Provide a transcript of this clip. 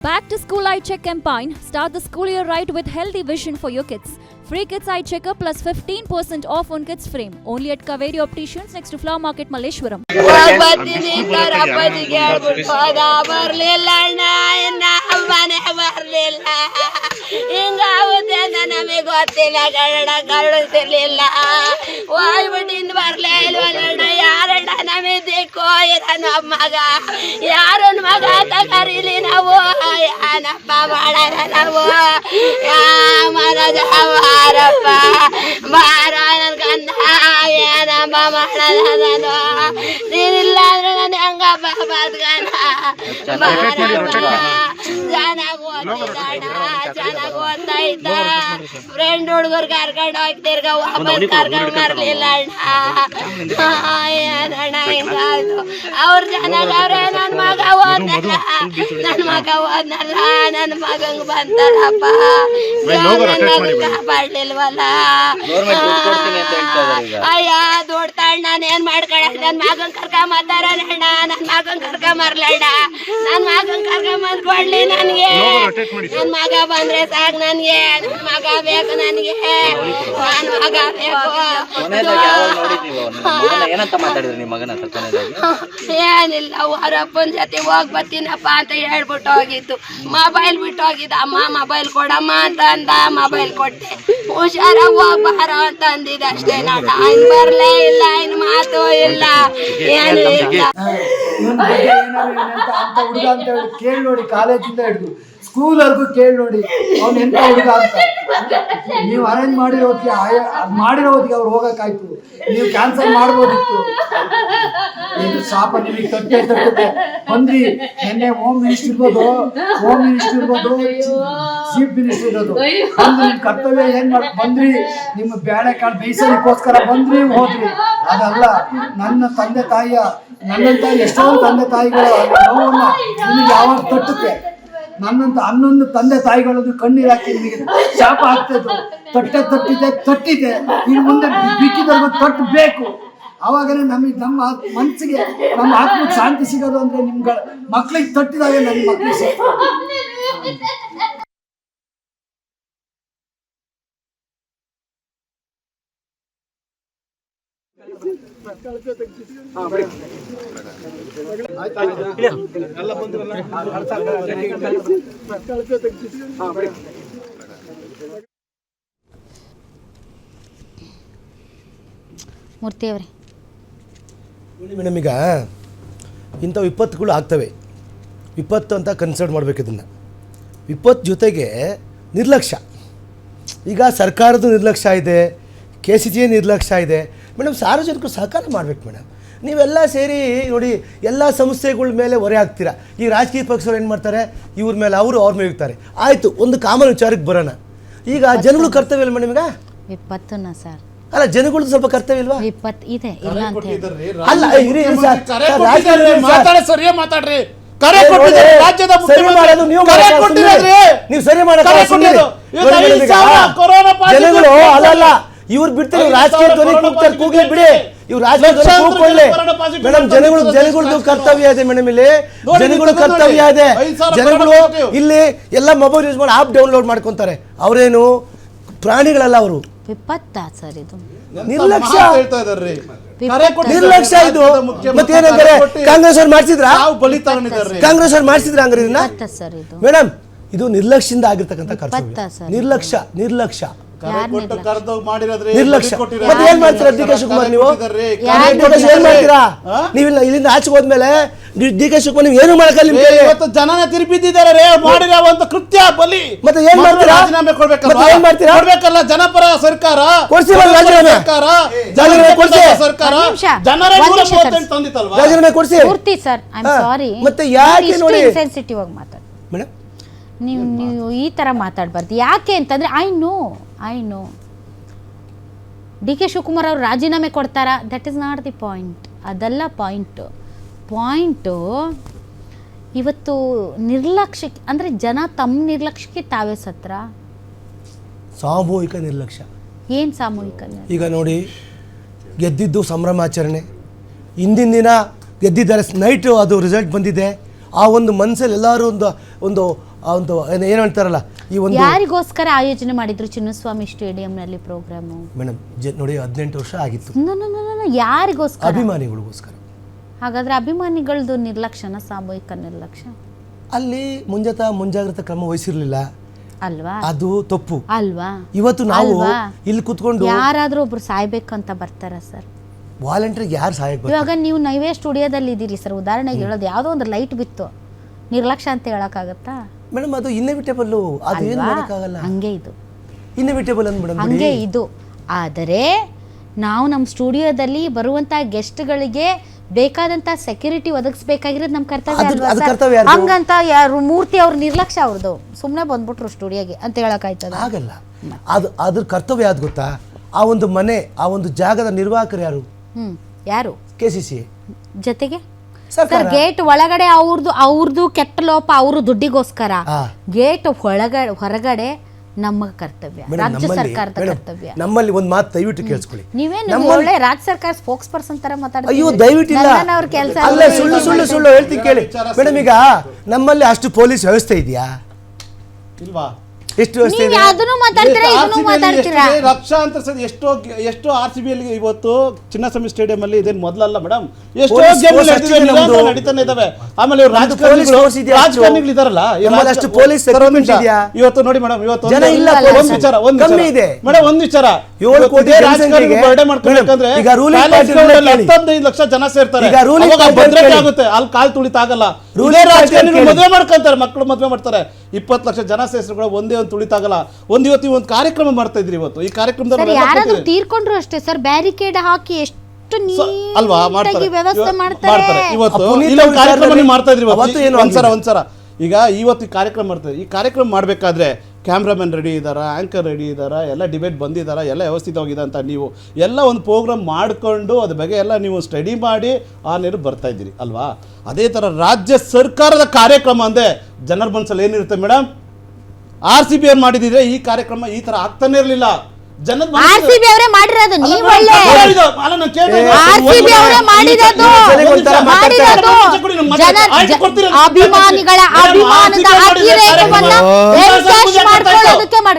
Back to school eye check campaign. Start the school year right with healthy vision for your kids. Free kids eye checker plus 15% off on kids frame. Only at Kaveri Opticians next to Flower Market Malleshwaram. ಬರ್ತೀನಿ sir ಅಪ್ಪಾಜಿಗೆ ಹೇಳ್ಬಿಟ್ಟು ಹೋದ ಬರ್ಲಿಲ್ಲ ಅಣ್ಣ ಇನ್ನ ಮನೆ ಬರ್ಲಿಲ್ಲ ಹಿಂಗಾಗುತ್ತೆ ಅಂತ ನಮಗೆ ಗೊತ್ತಿಲ್ಲ ಕನ್ನಡ ಕಳಿಸ್ತಿರ್ಲಿಲ್ಲ ಹೋಗ್ಬಿಟ್ಟು ಇನ್ನು ಬರ್ಲೇ ಇಲ್ವಲ್ಲ ಯಾರಣ್ಣ ನಮಗೆ ದಿಕ್ಕು ಇರನ ಮಗ ಯಾರನ್ ಮಗ ಅಂತ ಕರೀಲಿ ನಾವು ಏನಪ್ಪ ಮಾಡೋಣ ನಾವು ಯಾ ಮನದ ಮಾರಪ್ಪ ಮಾರ ಗಂಡ ಏನಪ್ಪ ಮಾಡೋಣ ನಾನು ನೀನಿಲ್ಲ ಅಂದ್ರೆ ನಾನು ಹೆಂಗಪ್ಪ ಬದ್ಗಣ ಚೆನ್ನಾಗಿ ಓದ್ತಿದ್ದಾಣ ಚೆನ್ನಾಗಿ ಓದ್ತಾ ಇದ್ದ ಫ್ರೆಂಡ್ ಹುಡುಗರು ಕರ್ಕೊಂಡು ಹೋಗ್ತಿರ್ಗ ವಾಪಸ್ ಕರ್ಕೊಂಡು ಬರ್ಲಿಲ್ಲ ಅಣ್ಣ ಏನಣ್ಣ ಹಿಂಗಾಯ್ತು ಅವ್ರು ಚೆನ್ನಾಗಿ ಅವ್ರೆ ನನ್ನ ಮಗ ಓದ್ನಲ್ಲ ನನ್ನ ಮಗ ಓದ್ನಲ್ಲ ನನ್ನ ಮಗಂಗ್ ಬಂತಾರಪ್ಪ ನನ್ನ ಕಾಪಾಡ್ಲಿಲ್ವಲ್ಲ ಅಯ್ಯ ದೊಡ್ತಾಳ್ ನಾನು ಏನ್ ಮಾಡ್ಕೊಳಕ್? ನನ್ ಮಗನ್ ಕರ್ಕೊಂಬತ್ತಾರ ಅಣ್ಣ? ನನ್ ಮಗನ್ ಕರ್ಕೊಂಬರ್ಲಣ್ಣ ನನ್ ಮಗನ್ ಕರ್ಕೊಂಬಂದ್ ಕೊಡ್ಲಿ ನನ್ಗೆ. ನನ್ ಮಗ ಬಂದ್ರೆ ಸಾಕ್ ನನ್ಗೆ. ನನ್ ಮಗ ಬೇಕು ನನ್ಗೆ. ನನ್ ಮಗ ಬೇಕು. ನಿಮ್ಮ ಮಗನ ಏನಂತ ಮಾತಾಡಿದ್ರಿ ನಿಮ್ಮ ಮಗನ ಏನಿಲ್ಲ ಕೊನೆಯದಾಗಿ ಅವರಪ್ಪನ ಜೊತೆ ಹೋಗ್ ಬರ್ತೀನಪ್ಪ ಅಂತ ಹೇಳ್ಬಿಟ್ಟು ಹೋಗಿತ್ತು ಮೊಬೈಲ್ ಬಿಟ್ಟು ಹೋಗಿದ್ದ ಅಮ್ಮ ಮೊಬೈಲ್ ಕೊಡಮ್ಮ ಅಂತ ಅಂದ ಮೊಬೈಲ್ ಕೊಟ್ಟೆ. ಹುಷಾರ ಹೋಗ್ಬಾರ ಅಂತ ಅಂದಿದ್ದ ಅಷ್ಟೇ ನಾ ಇನ್ ಬರ್ಲೇ ಇಲ್ಲ ಇನ್ ಮಾತು ಇಲ್ಲ ಏನು ಇಲ್ಲ. ಕೇಳಿ ನೋಡಿ ಕಾಲೇಜಿಂದ ಹಿಡಿದು ಸ್ಕೂಲ್ವರೆಗೂ ಕೇಳಿ ನೋಡಿ ಅವ್ನು ಎಂತ ಹುಡುಗ ಅಂತ. ನೀವು ಅರೇಂಜ್ ಮಾಡಿರೋ ಹೊತ್ತಿಗೆ ಮಾಡಿರೋ ಹೊತ್ತಿಗೆ ಅವ್ರು ಹೋಗಕ್ಕಾಯ್ತು. ನೀವು ಕ್ಯಾನ್ಸಲ್ ಮಾಡ್ಬೋದಿತ್ತು. ಇದು ಶಾಪ ನಿಮಗೆ ತಟ್ಟೆ ತಟ್ಟುತ್ತೆ ಬಂದ್ರಿ ನಿನ್ನೆ ಹೋಮ್ ಮಿನಿಸ್ಟರ್ ಇರ್ಬೋದು ಹೋಮ್ ಮಿನಿಸ್ಟರ್ ಇರ್ಬೋದು ಚೀಫ್ ಮಿನಿಸ್ಟರ್ ಇರೋದು. ಬಂದು ನಿಮ್ ಕರ್ತವ್ಯ ಏನ್ ಮಾಡ್ ಬಂದ್ರಿ, ನಿಮ್ಮ ಬೇಳೆ ಕಾಳು ಬೇಯಿಸೋದಕ್ಕೋಸ್ಕರ ಬಂದ್ರಿ, ಹೋದ್ರಿ. ಅದಲ್ಲ, ನನ್ನ ತಂದೆ ತಾಯಿಯ ನನ್ನಂತ ಎಷ್ಟೊಂದು ತಂದೆ ತಾಯಿಗಳು ನೋವನ್ನ ನಿಮಗೆ ಯಾವಾಗ ತಟ್ಟುತ್ತೆ? ನನ್ನಂತ ಹನ್ನೊಂದು ತಂದೆ ತಾಯಿಗಳದ್ದು ಕಣ್ಣೀರು ಹಾಕಿ ನಿಮಗೆ ಶಾಪ ಆಗ್ತದ್ದು ತಟ್ಟೆ ತಟ್ಟಿದೆ ತಟ್ಟಿದೆ. ಇನ್ನು ಮುಂದೆ ಬಿಕ್ಕಿದವ್ರಿಗೂ ತಟ್ಟಬೇಕು ಆವಾಗಲೇ ನಮಗೆ ನಮ್ಮ ಮನಸ್ಸಿಗೆ ನಮ್ಮ ಆತ್ಮಕ್ಕೆ ಶಾಂತಿ ಸಿಗೋದು ಅಂದ್ರೆ ನಿಮ್ಗಳ ಮಕ್ಳಿಗೆ ತಟ್ಟಿದಾಗ ನನ್ನ ಸಿಗ್ತದೆ. ಮೂರ್ತಿಯವರೇ ನೋಡಿ ಮೇಡಮ್ ಈಗ ಇಂಥ ವಿಪತ್ತುಗಳು ಆಗ್ತವೆ. ವಿಪತ್ತು ಅಂತ ಕನ್ಸಿಡರ್ ಮಾಡಬೇಕು ಇದನ್ನು. ವಿಪತ್ತು ಜೊತೆಗೆ ನಿರ್ಲಕ್ಷ್ಯ. ಈಗ ಸರ್ಕಾರದ ನಿರ್ಲಕ್ಷ್ಯ ಇದೆ ಕೆ ಸಿ ಜಿ ನಿರ್ಲಕ್ಷ್ಯ ಇದೆ. ಮೇಡಮ್ ಸಾರ್ವಜನಿಕರು ಸಹಕಾರ ಮಾಡಬೇಕು ಮೇಡಮ್ ನೀವೆಲ್ಲ ಸೇರಿ ನೋಡಿ ಎಲ್ಲ ಸಂಸ್ಥೆಗಳ ಮೇಲೆ ಹೊರೆ ಹಾಕ್ತೀರಾ? ಈ ರಾಜಕೀಯ ಪಕ್ಷಗಳು ಏನು ಮಾಡ್ತಾರೆ? ಇವ್ರ ಮೇಲೆ ಅವರು ಅವ್ರ ಮೇಲೆ ಇರ್ತಾರೆ ಆಯಿತು ಒಂದು ಕಾಮನ್ ವಿಚಾರಕ್ಕೆ ಬರೋಣ. ಈಗ ಜನಗಳು ಕರ್ತವ್ಯ ಇಲ್ಲ ಮೇಡಮ್ ಈಗ? ವಿಪತ್ತುನ ಸರ್ ಅಲ್ಲ ಜನಗಳದ್ದು ಸ್ವಲ್ಪ ಕರ್ತವ್ಯ ಇಲ್ವಾ ವಿಪತ್ತು ಇದೆ ಇಲ್ಲ ಅಂತ ಹೇಳಿ ಅಲ್ಲ ಇರಿ, ಇರಿ ಸರ್. ಕರೆ ಸರ್, ಕೊಟ್ಟಿದ್ದಾರೆ, ರಾಜಕೀಯ ಸರ್. ಮಾತಾಡಿ ಸರಿಯೇ ಮಾತಾಡ್ರಿ ಕರೆ ಏ, ಕೊಟ್ಟಿದ್ದಾರೆ ರಾಜ್ಯದ ಸರಿ ಮಾಡೋದು ನೀವು ಕರೆ ಕೊಟ್ಟಿದ್ರೆ ಕೊಟ್ಟಿದ್ದಾರೆ. ನೀವು ಸರಿ ಮಾಡಲ್ಲ, ಕರೆ ಸುಮ್ನೆ. ಕೊಟ್ಟಿದ್ದು. ಇವತ್ತು ನೋಡಿ, ಐದು ಈಗ ಸಾವಿರ ಕೊರೋನಾ positive ಜನಗಳು ಕೇಸ್ ಅಲ್ಲಲ್ಲ ಇವ್ರು ಬಿಡ್ತಾರೆ ಐದು ರಾಜಕೀಯ ಸಾವಿರ ಧ್ವನಿ ಕೊರೋನಾ ಕೂಗ್ತಾರೆ ಕೂಗ್ಲಿ ಬಿಡಿ ಇವ್ರು ರಾಜಕೀಯ ಧ್ವನಿ ಲಕ್ಷಾಂತರ ಕೂಗ್ಕೊಳ್ಳಿ ಕೊರೋನಾ ಮೇಡಮ್ ಜನಗಳು ಜನಗಳದ್ದು ಕರ್ತವ್ಯ ಇದೆ ಮೇಡಮ್ ಇಲ್ಲಿ ನೋಡಿ, ಜನಗಳು ಕರ್ತವ್ಯ. ಇದೆ ಐದು ಸಾವಿರ ಜನಗಳು ಕೊರೋನಾ. ಇಲ್ಲಿ ಎಲ್ಲ ಮೊಬೈಲ್ ಯೂಸ್ ಮಾಡಿ ಆಪ್ ಡೌನ್ಲೋಡ್ ಮಾಡ್ಕೊಂತಾರೆ ಅವರೇನು ಪ್ರಾಣಿಗಳಲ್ಲ ಅವರು ವಿಪತ್ತಾ ಸರ್ ಇದು. ನಿರ್ಲಕ್ಷ್ಯ ನಿರ್ಲಕ್ಷ್ಯ ಇದು. ಮತ್ತೆ ಏನಂತಾರೆ ಕಾಂಗ್ರೆಸ್ ಅವ್ರು ಮಾಡಿಸಿದ್ರ? ನಾವು ಬಲಿ ತಗೊಂಡಿದ್ದಾರೆ ಕಾಂಗ್ರೆಸ್ ಅವ್ರು ಮಾಡಿಸಿದ್ರ ಅಂಗ್ರೆ ಇದನ್ನ? ವಿಪತ್ತ ಸರ್ ಇದು. ಮೇಡಮ್ ಇದು ನಿರ್ಲಕ್ಷ್ಯದಿಂದ ಆಗಿರ್ತಕ್ಕಂಥ ವಿಪತ್ತ ಸರ್. ನಿರ್ಲಕ್ಷ್ಯ ನಿರ್ಲಕ್ಷ್ಯ. ನಿರ್ಲಕ್ಷ್ಯ? ಮತ್ತೆ ಏನ್ ಮಾಡ್ತೀರಾ ಡಿ ಕೆ ಶಿವಕುಮಾರ್ ನೀವು ಏನ್ ಮಾಡ್ತೀರಾ ಹಾ? ನೀವು ಇಲ್ಲಿಂದ ಆಚೆ ಹೋದ್ಮೇಲೆ ಡಿ ಕೆ ಶಿವಕುಮಾರ್ ನೀವು ಏನು ನಿಮ್ ಕೈಲಿ ಇವತ್ತು ಜನನ ತಿರುಪಿದ್ದಾರೆ ರೇ ಮಾಡಿರೋ ಒಂದು ಕೃತ್ಯ ಬಲಿ ಮತ್ತೆ ಏನ್ ಮಾಡ್ತೀರಾ? ರಾಜೀನಾಮೆ? ಏನ್ ಮಾಡ್ತೀರಾ? ಕೊಡ್ಬೇಕಲ್ಲ ಜನಪರ ಸರ್ಕಾರ ರಾಜೀನಾಮೆ. ಸರ್ಕಾರ ಕೊಡ್ಸಿ. ಸರ್ಕಾರ ಜನರ. ತಂದಿತ್ತಲ್ವಾ ರಾಜೀನಾಮೆ ಕೊಡ್ಸಿ ಪೂರ್ತಿ ಸರ್ ಐ ಆಮ್ ಸಾರಿ ಮತ್ತೆ ಯಾಕೆ ನೋಡಿ? ಸೆನ್ಸಿಟಿವ್ ಆಗಿ ಮಾತಾಡಿ ಮೇಡಮ್ ನೀವು ನೀವು ಈ ಥರ ಮಾತಾಡಬಾರ್ದು. ಯಾಕೆ ಅಂತಂದರೆ I know I know D K Shivakumar ಅವರು ರಾಜೀನಾಮೆ ಕೊಡ್ತಾರಾ? That is not the point ಅದಲ್ಲ ಪಾಯಿಂಟು ಪಾಯಿಂಟು ಇವತ್ತು ನಿರ್ಲಕ್ಷ್ಯಕ್ಕೆ ಅಂದರೆ ಜನ ತಮ್ಮ ನಿರ್ಲಕ್ಷ್ಯಕ್ಕೆ ತಾವೇ ಸತ್ರ? ಸಾಮೂಹಿಕ ನಿರ್ಲಕ್ಷ್ಯ. ಏನು ಸಾಮೂಹಿಕ ನಿರ್ಲಕ್ಷ್ಯ? ಈಗ ನೋಡಿ ಗೆದ್ದಿದ್ದು ಸಂಭ್ರಮಾಚರಣೆ ಹಿಂದಿನ ದಿನ ಗೆದ್ದಿದ್ದಾರೆ ನೈಟು ಅದು ರಿಸಲ್ಟ್ ಬಂದಿದೆ. ಆ ಒಂದು ಮನಸ್ಸಲ್ಲಿ ಎಲ್ಲರೂ ಒಂದು ಒಂದು ಆ ಒಂದು ಏನು ಹೇಳ್ತಾರಲ್ಲ ಈ ಒಂದು ಯಾರಿಗೋಸ್ಕರ ಆಯೋಜನೆ ಮಾಡಿದ್ರು ಚಿನ್ನಸ್ವಾಮಿ ಸ್ಟೇಡಿಯಂನಲ್ಲಿ ಪ್ರೋಗ್ರಾಮ್? ಮೇಡಮ್ ಜ ನೋಡಿ ಹದಿನೆಂಟು ವರ್ಷ ಆಗಿತ್ತು. No, no, no, no, no, ಯಾರಿಗೋಸ್ಕರ? ಅಭಿಮಾನಿಗಳಿಗೋಸ್ಕರ. ಹಾಗಾದ್ರೆ ಅಭಿಮಾನಿಗಳದ್ದು ನಿರ್ಲಕ್ಷ್ಯನ ಸಾಮೂಹಿಕ ನಿರ್ಲಕ್ಷ್ಯ ಅಲ್ಲಿ ಮುಂಜಾತ ಮುಂಜಾಗ್ರತಾ ಕ್ರಮ ವಹಿಸಿರ್ಲಿಲ್ಲ. ಅಲ್ವಾ? ಅದು ತಪ್ಪು. ಅಲ್ವಾ? ಇವತ್ತು ನಾವು ಅಲ್ವಾ? ಇಲ್ಲಿ ಕುತ್ಕೊಂಡು ಯಾರಾದ್ರೂ ಒಬ್ರು ಸಾಯ್ಬೇಕಂತ ಬರ್ತಾರ ಸರ್? ವಾಲಂಟಿಯರ್ಗೆ ಯಾರು ಸಹಾಯಕ್ಕೆ ಬರ್ತಾರೆ? ಇವಾಗ ನೀವು ನೈವೇ ಸ್ಟುಡಿಯೋದಲ್ಲಿ ಇದ್ದೀರಿ ಸರ್. ಉದಾಹರಣೆಗೆ ಹೇಳೋದು ಯಾವುದೋ ಒಂದು ಲೈಟ್ ಬಿತ್ತು. ನಿರ್ಲಕ್ಷ್ಯ ಅಂತ ಹೇಳಕ್ಕಾಗತ್ತಾ? ಮೇಡಮ್ ಅದು ಇನ್ನೆವಿಟೇಬಲ್ ಅದು ಏನು ಅಲ್ವಾ? ಮಾಡೋಕ್ಕಾಗಲ್ಲ. ಹಂಗೆ ಇದು. ಇನ್ನೆವಿಟೇಬಲ್ ಅಂದ್ ಮೇಡಮ್ ಹಂಗೆ ಇದು. ಆದರೆ ನಾವು ನಮ್ಮ ಸ್ಟುಡಿಯೋದಲ್ಲಿ ಬರುವಂತ ಗೆಸ್ಟ್ಗಳಿಗೆ ಬೇಕಾದಂತ ಸೆಕ್ಯೂರಿಟಿ ಒದಗಿಸ್ಬೇಕಾಗಿರೋದು ನಮ್ಮ ಕರ್ತವ್ಯ ಅದು- ಅಲ್ವಾ ಅದು ಸರ್? ಕರ್ತವ್ಯ ಯಾರ್ದು? ಹಂಗಂತ ಯಾರು ಮೂರ್ತಿ ಅವ್ರ ನಿರ್ಲಕ್ಷ್ಯ ಅವ್ರದ್ದು. ಸುಮ್ಮನೆ ಬಂದ್ಬಿಟ್ರು ಸ್ಟುಡಿಯೋಗೆ ಅಂತ ಹೇಳಕ್ಕಾಯ್ತದ ಆಗಲ್ಲ. ಅದು ಅದ್ರ ಕರ್ತವ್ಯ ಯಾವ್ದು ಗೊತ್ತಾ? ಆ ಒಂದು ಮನೆ ಆ ಒಂದು ಜಾಗದ ನಿರ್ವಾಹಕರು ಯಾರು? ಹ್ಮ್. ಯಾರು? K C C. ಜೊತೆಗೆ. ಸರ್ ಗೇಟ್ ಒಳಗಡೆ ಅವ್ರದ್ದು ಅವ್ರದ್ದು ಕೆಟ್ಟ ಲೋಪ ಅವರು ದುಡ್ಡಿಗೋಸ್ಕರ. ಗೇಟ್ ಒಳಗಡೆ ಹೊರಗಡೆ ನಮ್ಮ ಕರ್ತವ್ಯ ರಾಜ್ಯ ಸರ್ಕಾರದ ಕರ್ತವ್ಯ. ನಮ್ಮಲ್ಲಿ ಒಂದು ಮಾತು ದಯವಿಟ್ಟು ಕೇಳಿಸ್ಕೊಳ್ಳಿ. ನೀವೇನು ಒಳ್ಳೆ ರಾಜ್ಯ ಸರ್ಕಾರ ಸ್ಪೋಕ್ಸ್ ಪರ್ಸನ್ ತರ ಮಾತಾಡ್ತೀವಿ ಅಯ್ಯೋ ದಯವಿಟ್ಟು ಇಲ್ಲ ಅವ್ರ ಕೆಲಸ ಅಲ್ಲ ಸುಳ್ಳು ಸುಳ್ಳು ಸುಳ್ಳು ಹೇಳ್ತೀನಿ ಕೇಳಿ. ಮೇಡಮ್ ಈಗ ನಮ್ಮಲ್ಲಿ ಅಷ್ಟು ಪೊಲೀಸ್ ವ್ಯವಸ್ಥೆ ಇದೆಯಾ? ಇಲ್ವಾ? ಎಷ್ಟು ವ್ಯವಸ್ಥೆ ನೀವು ಇದೆ ಅದನ್ನು ಮಾತಾಡ್ತೀರಾ ಇದನ್ನು RCB ಯಲ್ಲಿ ಮಾತಾಡ್ತೀರಾ ಎಷ್ಟಿದೆ? ಲಕ್ಷಾಂತರ ಸರಿ ಎಷ್ಟೋ ಎಷ್ಟೋ ಆರ್ ಸಿ ಬಿ ಅಲ್ಲಿ ಇವತ್ತು ಚಿನ್ನಸ್ವಾಮಿ ಸ್ಟೇಡಿಯಂ ಅಲ್ಲಿ ಇದೇನು ಮೊದಲಲ್ಲ ಮೇಡಮ್ ಎಷ್ಟೋ Police ಗೇಮ್ force ಅಷ್ಟಿದೆ ನಮ್ದು. ನಡೀತಾನೆ ಇದಾವೆ ಆಮೇಲೆ ಇವ್ರು ನಮ್ದು ರಾಜಕಾರಣಿಗಳು police force ಇದೆ ಅಷ್ಟು. ರಾಜಕಾರಣಿಗಳು ಇದಾರಲ್ಲ ಈ ನಮ್ಮಲ್ಲಿ ರಾಜಕ- ಅಷ್ಟು police ಸರ್, ಒಂದ್ ನಿಮಿಷ. ಇದೆಯಾ? ಇವತ್ತು ನೋಡಿ ಮೇಡಮ್ ಇವತ್ತು ಜನ ಒಂದು- ಇಲ್ಲ ಒಂದ್ ವಿಚಾರ ಒಂದ್ ಕಮ್ಮಿ ಇದೆ. ಮೇಡಮ್ ಒಂದ್ ವಿಚಾರ ಏಳು ಇವತ್ತು ಕೋಟಿ ಇದೇ ಜನಸಂಖ್ಯೆಗೆ ರಾಜಕಾರಣಿಗಳು ಬರ್ಡೇ ಮಾಡ್ಕೊಬೇಕಂದ್ರೆ ಮೇಡಮ್, ಈಗ ruling palace party ಅಲ್ಲಿ ಕೇಳಿ. ಹತ್ತೊಂದೈದು ಲಕ್ಷ ಜನ ಸೇರ್ತಾರೆ ಈಗ ruling ಅವಾಗ party ಭದ್ರತೆ ಕೇಳಿ. ಆಗುತ್ತೆ ಅಲ್ಲಿ ಕಾಲ್ ತುಳಿತಾಗಲ್ಲ Ruling ಇದೇ party ರಾಜಕಾರಣಿಗಳು ಕೇಳಿ. ಮದುವೆ ಮಾಡ್ಕೊಂತಾರೆ ಮಕ್ಕಳು ಮದುವೆ ಮಾಡ್ತಾರೆ ಇಪ್ಪತ್ತು ಲಕ್ಷ ಜನ ಸೇರಿಸ್ಗಳು ಒಂದೇ ಒಂದು ಉಳಿತಾಗಲ್ಲ ಒಂದ್ ಇವತ್ತು ಈ ಒಂದು ಕಾರ್ಯಕ್ರಮ ಮಾಡ್ತಾ ಇದ್ರಿ ಇವತ್ತು. ಈ ಕಾರ್ಯಕ್ರಮದಲ್ಲಿ ಸರ್ ನಾವೆಲ್ಲ ಯಾರಾದ್ರೂ ಕೂತಿದ್ದೀವಿ. ತೀರ್ಕೊಂಡ್ರು ಅಷ್ಟೇ. ಸರ್ ಬ್ಯಾರಿಕೇಡ್ ಹಾಕಿ ಎಷ್ಟು ಸ- ಅಲ್ವಾ ಮಾಡ್ತಾರೆ. ವ್ಯವಸ್ಥೆ ಇವ- ಮಾಡ್ತಾರೆ. ಇವತ್ತು ಕಾರ್ಯಕ್ರಮ ನೀವು ಮಾಡ್ತಾ ಇದ್ರಿ ಇವತ್ತು. ಏನು ಒಂದ್ಸರ ಆಗಿಲ್ಲ. ಒಂದ್ಸರ ಈಗ ಇವತ್ತು ಈ ಕಾರ್ಯಕ್ರಮ ಮಾಡ್ತಾರೆ. ಈ ಕಾರ್ಯಕ್ರಮ ಮಾಡಬೇಕಾದ್ರೆ ಕ್ಯಾಮ್ರಾಮನ್ ರೆಡಿ ಇದಾರ ಆಂಕರ್ ರೆಡಿ ಇದಾರ ಎಲ್ಲ ಡಿಬೇಟ್ ಬಂದಿದಾರ ಎಲ್ಲ ವ್ಯವಸ್ಥಿತವಾಗಿದೆ ಅಂತ ನೀವು ಎಲ್ಲ ಒಂದು ಪ್ರೋಗ್ರಾಮ್ ಮಾಡಿಕೊಂಡು ಅದ್ರ ಬಗ್ಗೆ ಎಲ್ಲ ನೀವು ಸ್ಟಡಿ ಮಾಡಿ ಆ ನೀರು ಬರ್ತಾ ಇದ್ದೀರಿ ಅಲ್ವಾ? ಅದೇ ತರ ರಾಜ್ಯ ಸರ್ಕಾರದ ಕಾರ್ಯಕ್ರಮ ಅಂದ್ರೆ ಜನರ ಮನಸ್ಸಲ್ಲಿ ಏನಿರುತ್ತೆ ಮೇಡಮ್ ಆರ್ ಸಿ ಬಿ ಅವ್ರು ಮಾಡಿದಿದ್ರೆ ಈ ಕಾರ್ಯಕ್ರಮ ಈ ತರ ಆಗ್ತಾನೆ ಇರಲಿಲ್ಲ. ಜನದ ಆರ್ ಸಿ ಬಿ ಅವರೇ ಮಾಡಿರೋದು ನೀವು ಒಳ್ಳೆ ಏ, ಆರ್ ಸಿ ಬಿ ಅವರೇ ಮಾಡಿರೋದು. ಮಾಡಿರೋದು. ಜನ ಅಭಿಮಾನಿಗಳ ಅಭಿಮಾನದ ಅತಿರೇಕವನ್ನ ಎನ್ಕ್ಯಾಶ್ ಮಾಡ್ಕೊಳ್ಳೋದಕ್ಕೆ ಮಾಡಿ